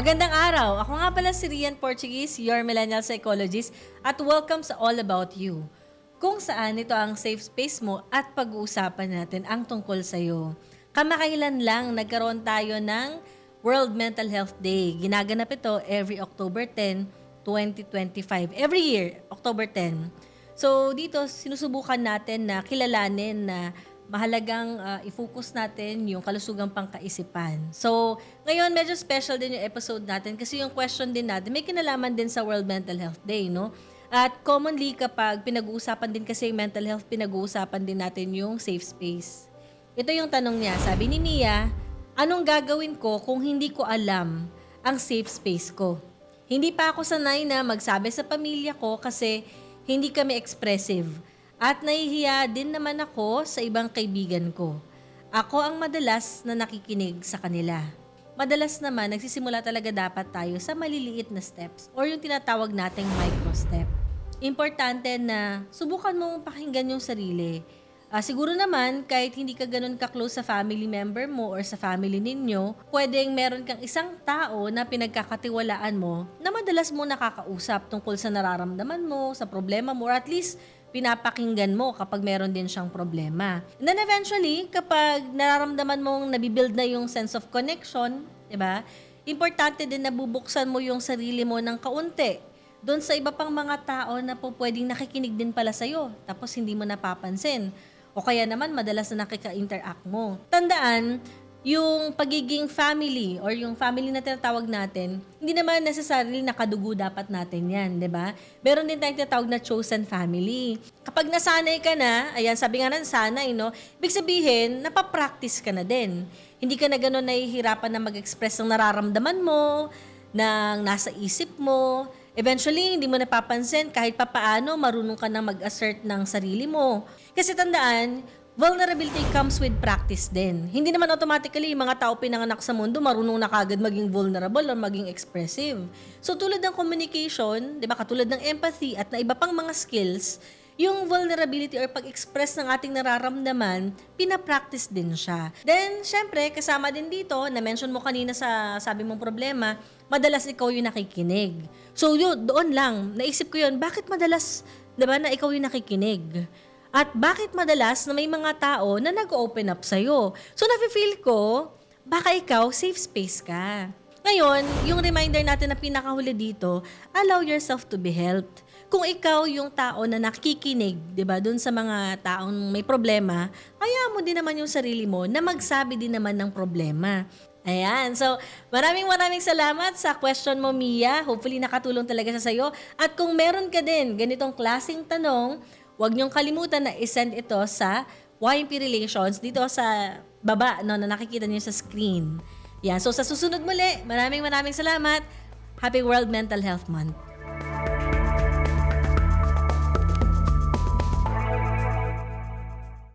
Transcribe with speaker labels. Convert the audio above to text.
Speaker 1: Magandang araw! Ako nga pala si Rian Portuguese, your millennial psychologist, at welcome sa All About You. Kung saan ito ang safe space mo at pag-uusapan natin ang tungkol sa iyo. Kamakailan lang nagkaroon tayo ng World Mental Health Day. Ginaganap ito every October 10, 2025. Every year, October 10. So dito, sinusubukan natin na kilalanin na mahalagang uh, i-focus natin yung kalusugang pangkaisipan. So, ngayon medyo special din yung episode natin kasi yung question din natin may kinalaman din sa World Mental Health Day, no? At commonly kapag pinag-uusapan din kasi yung mental health, pinag-uusapan din natin yung safe space. Ito yung tanong niya. Sabi ni Mia, anong gagawin ko kung hindi ko alam ang safe space ko? Hindi pa ako sanay na magsabi sa pamilya ko kasi hindi kami expressive. At nahihiya din naman ako sa ibang kaibigan ko. Ako ang madalas na nakikinig sa kanila. Madalas naman, nagsisimula talaga dapat tayo sa maliliit na steps or yung tinatawag nating micro step. Importante na subukan mong pakinggan yung sarili. Ah, siguro naman, kahit hindi ka ganun ka-close sa family member mo or sa family ninyo, pwedeng meron kang isang tao na pinagkakatiwalaan mo na madalas mo nakakausap tungkol sa nararamdaman mo, sa problema mo, or at least pinapakinggan mo kapag meron din siyang problema. And then eventually, kapag nararamdaman mong nabibuild na yung sense of connection, di ba? Importante din na bubuksan mo yung sarili mo ng kaunti doon sa iba pang mga tao na po pwedeng nakikinig din pala sa'yo, tapos hindi mo napapansin. O kaya naman, madalas na nakika-interact mo. Tandaan, yung pagiging family or yung family na tinatawag natin, hindi naman necessarily nakadugo dapat natin yan, di ba? Meron din tayong tinatawag na chosen family. Kapag nasanay ka na, ayan, sabi nga ng sanay, no? Ibig sabihin, napapractice ka na din. Hindi ka na gano'n nahihirapan na mag-express ng nararamdaman mo, ng nasa isip mo. Eventually, hindi mo napapansin kahit papaano marunong ka na mag-assert ng sarili mo. Kasi tandaan, vulnerability comes with practice din. Hindi naman automatically yung mga tao pinanganak sa mundo marunong na kagad maging vulnerable or maging expressive. So tulad ng communication, 'di ba, katulad ng empathy at na iba pang mga skills, yung vulnerability or pag-express ng ating nararamdaman, pinapractice din siya. Then, syempre, kasama din dito, na-mention mo kanina sa sabi mong problema, madalas ikaw yung nakikinig. So, yun, doon lang, naisip ko yun, bakit madalas, di ba, na ikaw yung nakikinig? At bakit madalas na may mga tao na nag-open up sa'yo? So, nafe-feel ko, baka ikaw safe space ka. Ngayon, yung reminder natin na pinakahuli dito, allow yourself to be helped. Kung ikaw yung tao na nakikinig, 'di ba, doon sa mga taong may problema, kaya mo din naman yung sarili mo na magsabi din naman ng problema. Ayan. So, maraming maraming salamat sa question mo, Mia. Hopefully, nakatulong talaga siya sa'yo. At kung meron ka din ganitong klasing tanong, huwag niyong kalimutan na isend ito sa YMP Relations dito sa baba no, na nakikita niyo sa screen. Yan. So, sa susunod muli, maraming maraming salamat. Happy World Mental Health Month.